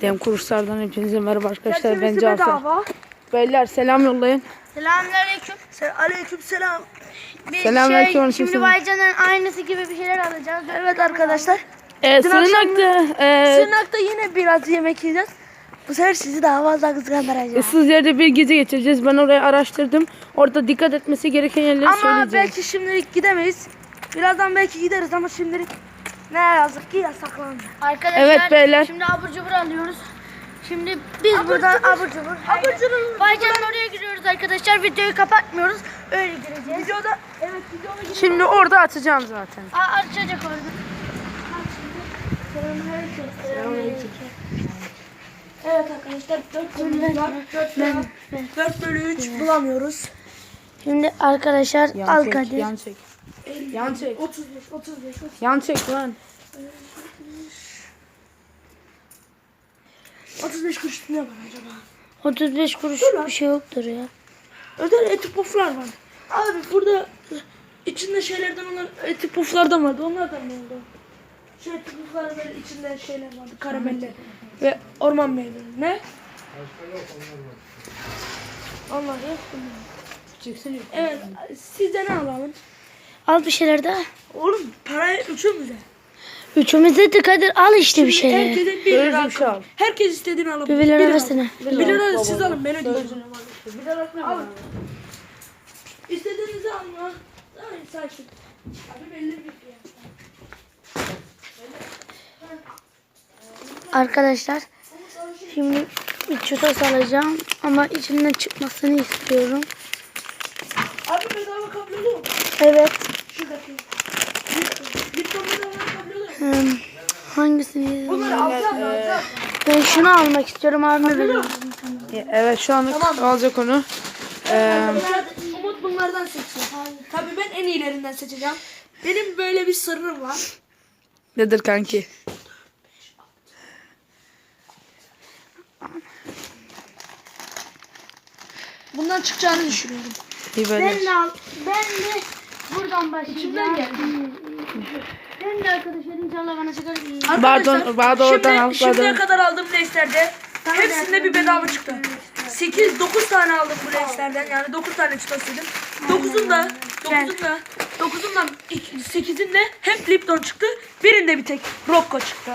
Dem kurslardan hepinize merhaba arkadaşlar. Ben Cafer. Beyler selam yollayın. Selamünaleyküm. Se aleyküm selam. Bir Selamünaleyküm, şey, aleyküm şimdi. Baycan'ın aynısı gibi bir şeyler alacağız. Evet arkadaşlar. Ee, Sırnak'ta e, Sırnak'ta yine biraz yemek yiyeceğiz. Bu sefer sizi daha fazla kıskandıracağım. ıssız yerde bir gece geçireceğiz. Ben orayı araştırdım. Orada dikkat etmesi gereken yerleri Ama söyleyeceğim. belki şimdilik gidemeyiz. Birazdan belki gideriz ama şimdilik ne yazık ki yasaklandı. Arkadaşlar Evet beyler. şimdi abur cubur alıyoruz. Şimdi biz buradan abur cubur. Abur cubur. Baycan'ın oraya giriyoruz arkadaşlar. Videoyu kapatmıyoruz. Öyle gireceğiz. Videoda evet videoda gireceğiz. Şimdi orada atacağım zaten. Aa açacak orada. Evet arkadaşlar 4 bölü 4, 4, 4, 4 bölü 3 bulamıyoruz. Şimdi arkadaşlar al kadir. çek. 50, Yan çek. 35, 35, 35. Yan çek lan. 35 kuruş ne var acaba? 35 kuruş Dur bir şey yoktur ya. Özel eti puflar var. Abi burada içinde şeylerden onlar eti puflardan vardı. Onlardan mı oldu? Şu eti pufların böyle içinde şeyler vardı. Karameller. Ve orman meyveleri. Ne? Başka yok onlar var. Onlar yok. Çeksene. Evet. Sizde ne alalım? Al bir şeyler daha. Oğlum parayı üçümüze. Üçümüzde de Kadir al işte bir şeyler. Herkese bir lira bir şey al. Herkes istediğini alabilir. Bir lira al. versene. Bir lira siz alın. Ben ödeyeceğim. Alın. İstediğinizi alın. ha. Ay sakin. Abi belli bir. Arkadaşlar şimdi bir çutos alacağım ama içinden çıkmasını istiyorum. Abi bedava kablolu mu? Evet. Şuradaki. Hmm, hangisini? Alacağız. Ben şunu almak istiyorum abime veriyorum. Evet şu anlık alacak onu. Ee, Umut bunlardan seçiyor. Tabii ben en iyilerinden seçeceğim. Benim böyle bir sırrım var. nedir kanki? Bundan çıkacağını düşünüyorum. İyi böyle. Ben de al. Ben de buradan başlayacağım. İçimden geldi. Ben de arkadaşlar inşallah bana çıkar. Pardon, pardon, oradan Şimdi, şimdiye kadar aldığım leyslerde hepsinde bir bedava çıktı. 8 9 tane aldım bu leyslerden. Yani 9 tane çıtasıydım. 9'un da 9'un da 9'un da 8'in de hep Lipton çıktı. Birinde bir tek Rocco çıktı.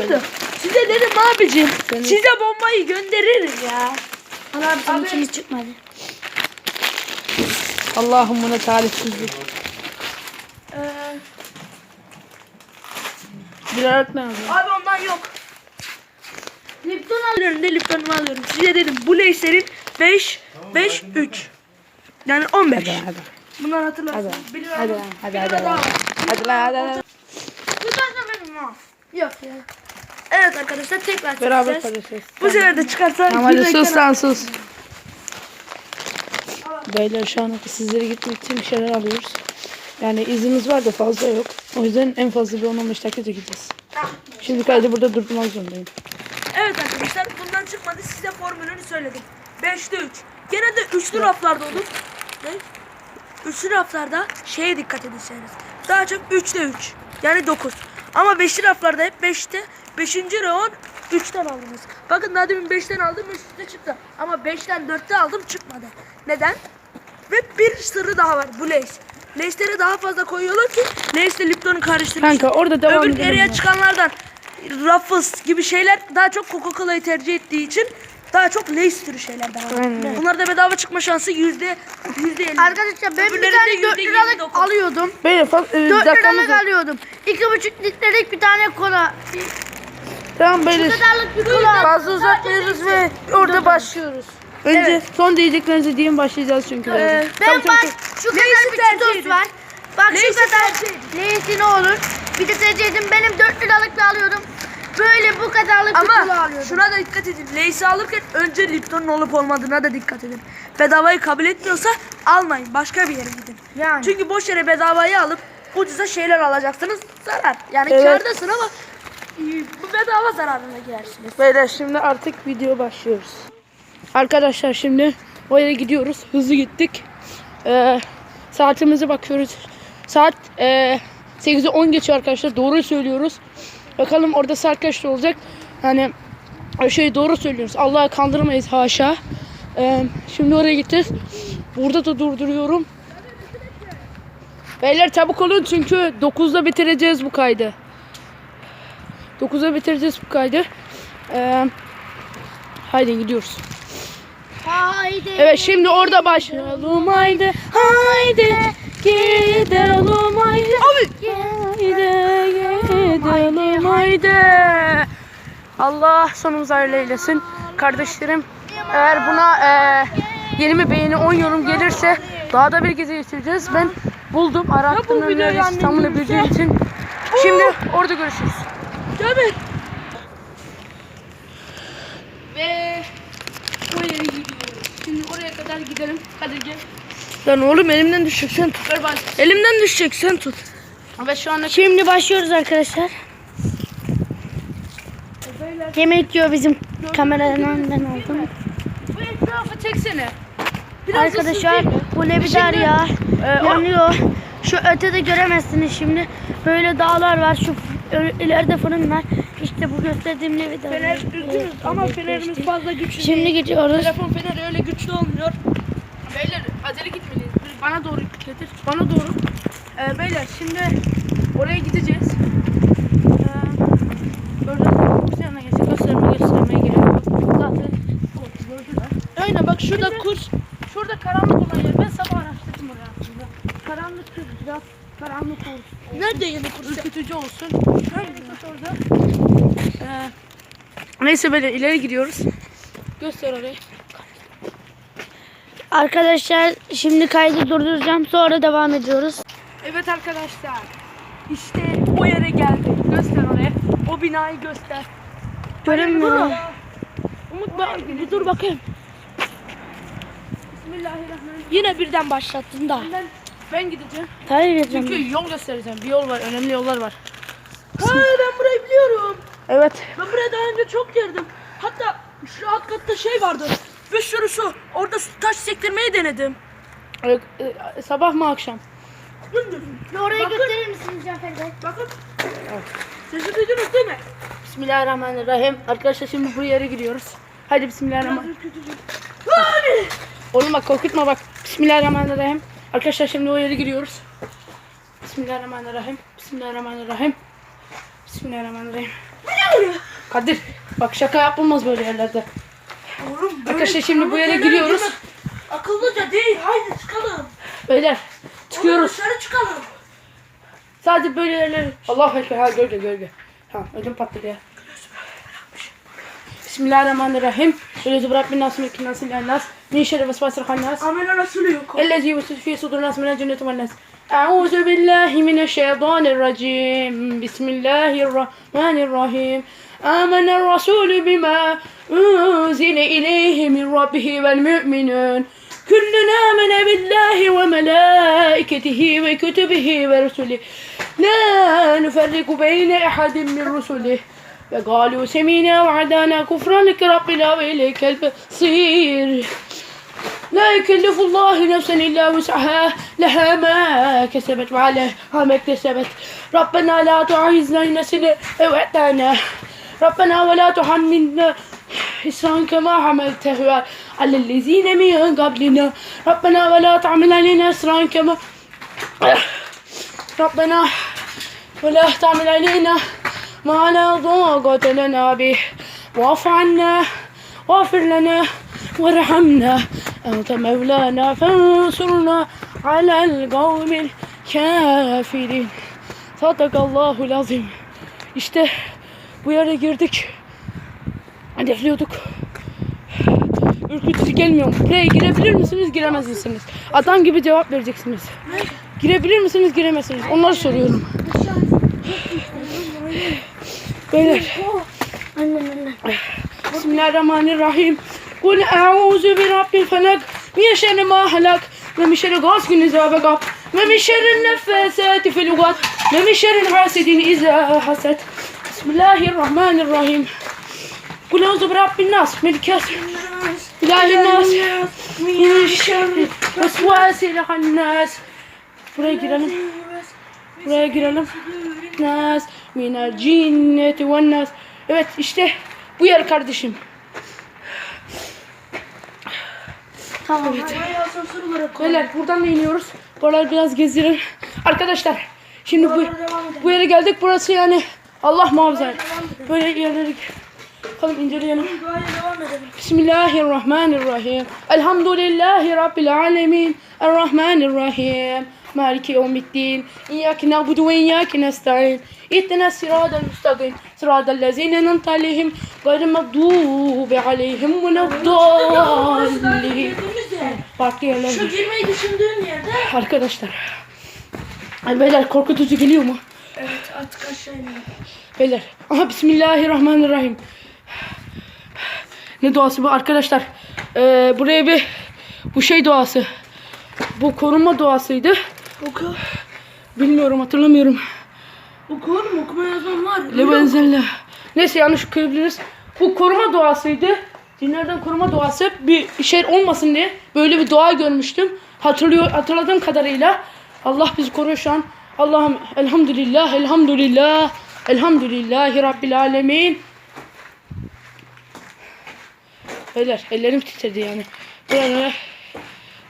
Çıktı. Size dedim abicim. Size bombayı gönderirim ya. Bana abi senin için hiç çıkmadı. Allah'ım buna talihsizlik. Ee, Bir öğretmen alacağım. abi ondan yok. Lipton alıyorum de Lipton'umu alıyorum. Size dedim bu leyslerin 5 5 3. Yani 15. Hadi hadi. Bunlar hatırlarsın. Hadi hadi hadi hadi. var. Hadi lan hadi hadi. Yok ya. Evet arkadaşlar tekrar Beraber paylaşacağız. Bu sefer de çıkarsa Tamam hadi sus lan sus. Beyler şu an sizlere gitmek için bir şeyler alıyoruz. Yani izimiz var da fazla yok. O yüzden en fazla bir 10-15 dakika gideceğiz. Şimdi kaydı burada durdurmak zorundayım. Evet arkadaşlar bundan çıkmadı size formülünü söyledim. 5'te 3. Gene de üçlü raflarda olur. Ne? Üçlü raflarda şeye dikkat ederseniz. Daha çok 3'te 3. Yani 9. Ama beşli raflarda hep 5'te 5. raon 3'ten aldınız. Bakın daha demin 5'ten aldım üstte çıktı. Ama 5'ten 4'te aldım çıkmadı. Neden? Ve bir sırrı daha var bu Lays. Lays'leri daha fazla koyuyorlar ki Lays'le Lipton'u karıştırmış. Kanka orada devam Öbür edelim. çıkanlardan Ruffles gibi şeyler daha çok Coca-Cola'yı tercih ettiği için daha çok Lay's türü şeyler daha var. Aynen. Bunlarda bedava çıkma şansı yüzde yüzde elli. Arkadaşlar ben bir tane yüzde 4 yirmi liralık dokuz. alıyordum. Beyler fa- e, 4 dakikamız liralık yok. alıyordum. 2,5 litrelik bir tane kola. Tamam beyler. Bu kadarlık bir kola. Fazla uzatmıyoruz ve orada başlıyoruz. Önce son diyeceklerinizi diyelim başlayacağız çünkü. Ee, Ben bak şu kadar bir tercih edin. var. Bak Neyse şu kadar tercih ne olur. Bir de tercih edin. Benim 4 liralık bir alıyordum. Böyle bu kadarlık Ama alıyordum. şuna da dikkat edin. Lay's'i alırken önce Lipton'un olup olmadığına da dikkat edin. Bedavayı kabul etmiyorsa almayın. Başka bir yere gidin. Yani. Çünkü boş yere bedavayı alıp ucuza şeyler alacaksınız. Zarar. Yani Evet. kârdasın ama bu bedava zararına girersiniz. Beyler şimdi artık video başlıyoruz. Arkadaşlar şimdi O yere gidiyoruz. Hızlı gittik. Ee, saatimize bakıyoruz. Saat e, 8'e 10 geçiyor arkadaşlar. Doğru söylüyoruz. Bakalım orada kaçta olacak. Hani şey doğru söylüyoruz. Allah'ı kandırmayız haşa. Ee, şimdi oraya gideceğiz. Burada da durduruyorum. Beyler çabuk olun çünkü 9'da bitireceğiz bu kaydı. 9'da bitireceğiz bu kaydı. Ee, haydi gidiyoruz. Haydi. Evet şimdi orada başlayalım haydi. Haydi gidelim haydi. Abi. Haydi gidelim haydi. Allah sonumuzu hayırlı eylesin. Kardeşlerim eğer buna e, 20 beğeni 10 yorum gelirse daha da bir gezi geçireceğiz. Ben buldum videoyu önleri görürse? bildiğim için. Şimdi orada görüşürüz. Tabii. Ve o yere gidiyoruz. Şimdi oraya kadar gidelim. Hadi gel. Lan oğlum elimden düşecek sen tut. Ver bana. Elimden düşecek sen tut. Ve şu anda Şimdi başlıyoruz arkadaşlar. Yemek yiyor bizim kameraman ben oldum. bu etrafı çeksene. Biraz Arkadaşlar değil bu ne biber ya. Ee, Yanıyor. Şu ötede göremezsiniz şimdi. Böyle dağlar var. Şu ileride fırın var. İşte bu gösterdiğim ne biber. Fener üzgünüz ama fenerimiz fazla güçlü değil. Şimdi gidiyoruz. Telefon feneri öyle güçlü olmuyor. Beyler acele gitmeliyiz. Bana doğru getir. Bana doğru. Ee, beyler şimdi oraya gideceğiz. Ee, gördüğünüz gibi. Gösterme göstermeye gerek yok. Zaten gördüler. Öyle bak şurada kurs. Şurada karanlık olan yer. Ben sabah araştırdım oraya aslında. Karanlık biraz karanlık olsun. Nerede yeni kurs? Ürkütücü olsun. Şöyle orada. Ee, neyse böyle ileri gidiyoruz. Göster orayı. Arkadaşlar şimdi kaydı durduracağım. Sonra devam ediyoruz. Evet arkadaşlar. İşte o yere geldik. Göster oraya. O binayı göster. Görünmüyor. Umut bak bir dur bakayım. Bismillahirrahmanirrahim. Yine birden başlattın da. Ben, ben gideceğim. Hayır edeceğim. Çünkü yol göstereceğim. Bir yol var. Önemli yollar var. Hayır ben burayı biliyorum. Evet. Ben buraya daha önce çok girdim. Hatta şu alt katta şey vardı. Bir sürü su. Orada taş sektirmeyi denedim. E, sabah mı akşam? Gündüz. Oraya Bakın. götürür misiniz Cafer Bey? Bakın. Sesi duydunuz değil mi? Bismillahirrahmanirrahim. Arkadaşlar şimdi bu yere gidiyoruz. Hadi bismillahirrahmanirrahim. Ürkütücü. Oğlum bak korkutma bak. Bismillahirrahmanirrahim. Arkadaşlar şimdi o yere giriyoruz. Bismillahirrahmanirrahim. Bismillahirrahmanirrahim. Bismillahirrahmanirrahim. Kadir bak şaka yapılmaz böyle yerlerde. Oğlum böyle Arkadaşlar şimdi bu yere giriyoruz. Akıllıca değil. Haydi çıkalım. Beyler Oğlum çıkıyoruz. dışarı çıkalım. Sadece böyle yerler. Allahu ekber. Ha gölge gölge. Tamam ödüm patladı ya. Bismillahirrahmanirrahim. Ülezi bırak bin nasıl mekin nasıl nas. Min şerri vesvasır hannas. Amele Resulü yok. الذي يوسوس في صدور الناس من الجنة والناس أعوذ بالله من الشيطان الرجيم بسم الله الرحمن الرحيم آمن الرسول بما أنزل إليه من ربه والمؤمنون كلنا آمن بالله وملائكته وكتبه ورسله. لا نفرق بين أحد من رسله. وقالوا سمينا وعدانا كفرانك ربنا وإليك المصير. لا يكلف الله نفسا إلا وسعها. لها ما كسبت وعليها ما اكتسبت. ربنا لا تعيزنا إن نسينا أو ربنا ولا تحملنا إسرا كما حملته. على الذين من قبلنا ربنا ولا تعمل علينا إسرا كما ربنا ولا تعمل علينا ما لا ضاقة لنا به واعف عنا واغفر لنا وارحمنا أنت مولانا فانصرنا على القوم الكافرين صدق الله العظيم İşte bu yere girdik. Hedefliyorduk. Ürkütücü gelmiyor mu? Buraya girebilir misiniz, giremez misiniz? Adam gibi cevap vereceksiniz. Girebilir misiniz, giremezsiniz? Onları soruyorum. Beyler. Bismillahirrahmanirrahim. Kul e'ûzü bi rabbil felak. Min şerri ma halak. Ve min şerri gâskin izâ vekab. Ve min şerri neffâsâti fil ugat. Ve min şerri hasidin izâ hased. Bismillahirrahmanirrahim. Kul e'ûzü bi rabbin nas. Melik nas. şerri vesvasil hannas. Buraya girelim. Buraya girelim. Nas minel cinneti ve nas. Evet işte bu yer kardeşim. Tamam. Koy. Beyler buradan da iniyoruz. Buralar biraz gezdirin. Arkadaşlar şimdi bu, bu yere geldik. Burası yani Allah muhafaza. Böyle yerleri bakalım inceleyelim. Bismillahirrahmanirrahim. Elhamdülillahi Rabbil alemin. Errahmanirrahim. Ve iyyâke nesta'in. İhdina sıradal müstakim. Sıradal lezîne en'amte aleyhim. Gayril mağdûbi aleyhim ve neddâllin. Girdiğimiz yer. Farklı yerler. Şu girmeyi düşündüğün yerde. Arkadaşlar. Beyler korkutucu geliyor mu? Evet artık aşağı inelim. Beyler. Aha Bismillahirrahmanirrahim. Ne duası bu arkadaşlar? Ee, buraya bir bu şey duası. Bu korunma duasıydı. Oku. Bilmiyorum hatırlamıyorum. Oku oğlum okuma yazmam var. Le benzerle. Neyse yanlış okuyabiliriz. Bu koruma duasıydı. Dinlerden koruma duası bir şey olmasın diye böyle bir dua görmüştüm. Hatırlıyor hatırladığım kadarıyla Allah bizi koruyor şu an. Allah'ım elhamdülillah elhamdülillah elhamdülillahi rabbil alemin. Beyler ellerim titredi yani. Böyle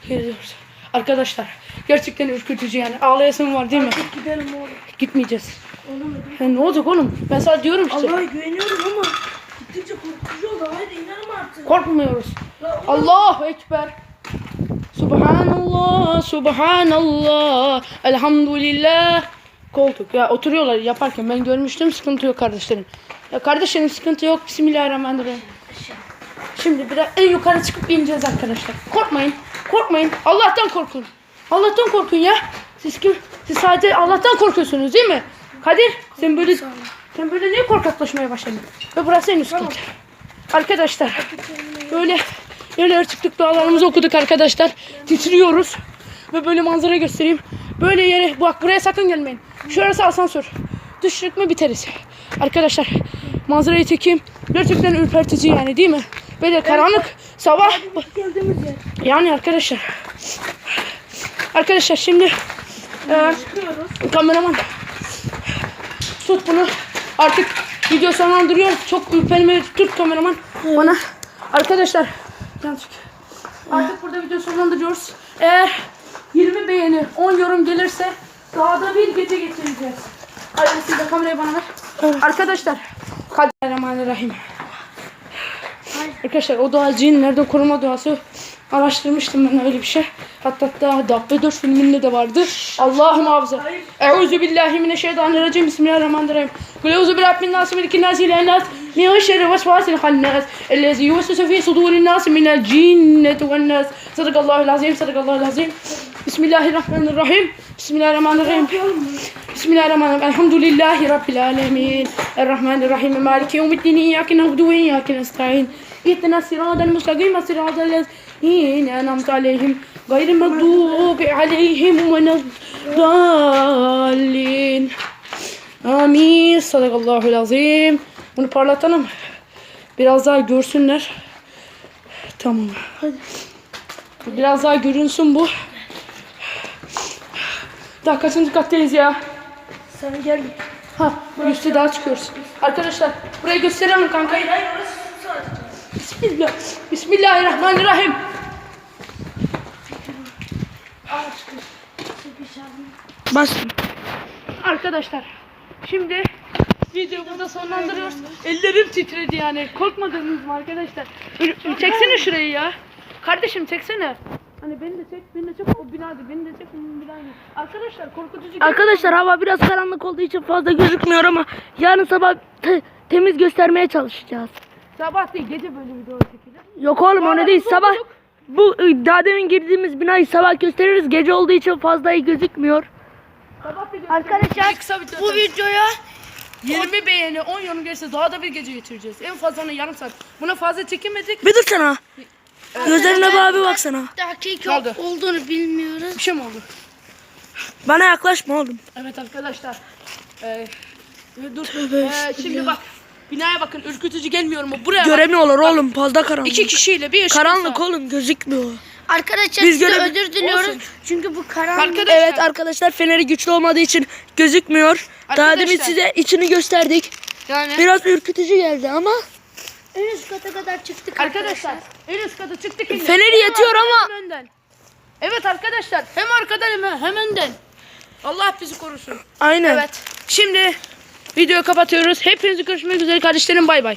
geliyoruz. Arkadaşlar gerçekten ürkütücü yani. Ağlayasım var değil mi? Gidelim oğlum. Gitmeyeceğiz. Oğlum Ya ne olacak oğlum? Ben sana diyorum işte. Allah'a güveniyorum ama gittikçe korkutucu oldu. Haydi inelim artık. Korkmuyoruz. La, Allahu Ekber. Subhanallah, Subhanallah, Elhamdülillah. Koltuk ya oturuyorlar yaparken ben görmüştüm sıkıntı yok kardeşlerim. Ya kardeşlerim sıkıntı yok. Bismillahirrahmanirrahim. Şimdi biraz en yukarı çıkıp ineceğiz arkadaşlar. Korkmayın. Korkmayın. Allah'tan korkun. Allah'tan korkun ya. Siz kim? Siz sadece Allah'tan korkuyorsunuz değil mi? Kadir sen böyle sen böyle niye korkaklaşmaya başladın? Ve burası en üst kat. Arkadaşlar böyle yerlere çıktık dualarımızı okuduk arkadaşlar. Titriyoruz. Ve böyle manzara göstereyim. Böyle yere bak buraya sakın gelmeyin. Şurası asansör. Düştük mü biteriz. Arkadaşlar manzarayı çekeyim. Gerçekten ürpertici yani değil mi? Böyle karanlık sabah. Yani arkadaşlar. Arkadaşlar şimdi e, kameraman tut bunu. Artık video sonlandırıyor. Çok ürperme tut kameraman. Bana arkadaşlar yanlış. Artık burada video sonlandırıyoruz. Eğer 20 beğeni 10 yorum gelirse dağda bir gece geçireceğiz. Hayırlısıyla kamerayı bana ver. Arkadaşlar Kaderrahmanirrahim. Arkadaşlar o dua cinlerden koruma duası araştırmıştım ben öyle bir şey. Hatta hatta Dabbe 4 filminde de vardı. Allah'ım hafıza. Euzu billahi mineşşeytanirracim. Bismillahirrahmanirrahim. Kul euzu bi rabbin nas melikin nas ilahen nas min şerri vesvasil hannas ellezî yuvesvisu fî sudûrin nas minel cinneti ven nas. Sadakallahul azim. Sadakallahul azim. Bismillahirrahmanirrahim. Bismillahirrahmanirrahim. Bismillahirrahmanirrahim. Elhamdülillahi Rabbil alemin. Errahmanirrahim. Maliki yevmiddin. İyyâke na'budu ve iyyâke nestaîn. İhdina sıradel müstakîm. Sıradel lezîne en'amte aleyhim. Gayril mağdûbi aleyhim ve neddâllin. Amin. Sadakallahul azim. Bunu parlatalım. Biraz daha görsünler. Tamam. Hadi. Biraz daha görünsün bu. Daha kaçıncı kattayız ya? Sen gel. Ha, üstte daha çıkıyoruz. Arkadaşlar burayı gösterelim kanka. Hayır hayır orası. Bismillah. Bismillahirrahmanirrahim. Bas. Arkadaşlar şimdi videoyu burada sonlandırıyoruz. Ellerim titredi yani. Korkmadınız mı arkadaşlar? Çeksene şurayı ya. Kardeşim çeksene. Hani beni de çek, beni de çek. O binada beni de çek, onun binada. Arkadaşlar korkutucu. Arkadaşlar hava biraz karanlık olduğu için fazla gözükmüyor ama yarın sabah te- temiz göstermeye çalışacağız. Sabah değil gece böyle video çekilir. Yok oğlum öyle değil. Sabah bu ı, daha demin girdiğimiz binayı sabah gösteririz. Gece olduğu için fazla iyi gözükmüyor. Sabah bir Arkadaşlar kısa bu videoya 20 beğeni 10 yorum gelirse daha da bir gece geçireceğiz. En fazla ona yarım saat. Buna fazla çekemedik. bir dur sana. Gözlerine bir baksana. dakika Kaldı. olduğunu bilmiyoruz. Bir şey mi oldu? Bana yaklaşma oğlum. Evet arkadaşlar. Ee, dur. Ee, şimdi bak. Binaya bakın ürkütücü gelmiyor mu? Buraya bak. Göremiyorlar oğlum fazla karanlık. İki kişiyle bir ışık Karanlık olsa- oğlum gözükmüyor. Arkadaşlar Biz size görebil- özür diliyoruz. Olsun. Çünkü bu karanlık. Arkadaşlar. Evet arkadaşlar feneri güçlü olmadığı için gözükmüyor. Daha demin Arkadaşlar. size içini gösterdik. Yani Biraz ürkütücü geldi ama En üst kata kadar çıktık arkadaşlar en üst kata çıktık. indik. Feneri Hem yatıyor ama- hem önden. Evet arkadaşlar hem arkadan hem, hem önden. Allah bizi korusun. aynen. Evet. Şimdi videoyu kapatıyoruz. Hepinizi görüşmek üzere kardeşlerim bay bay.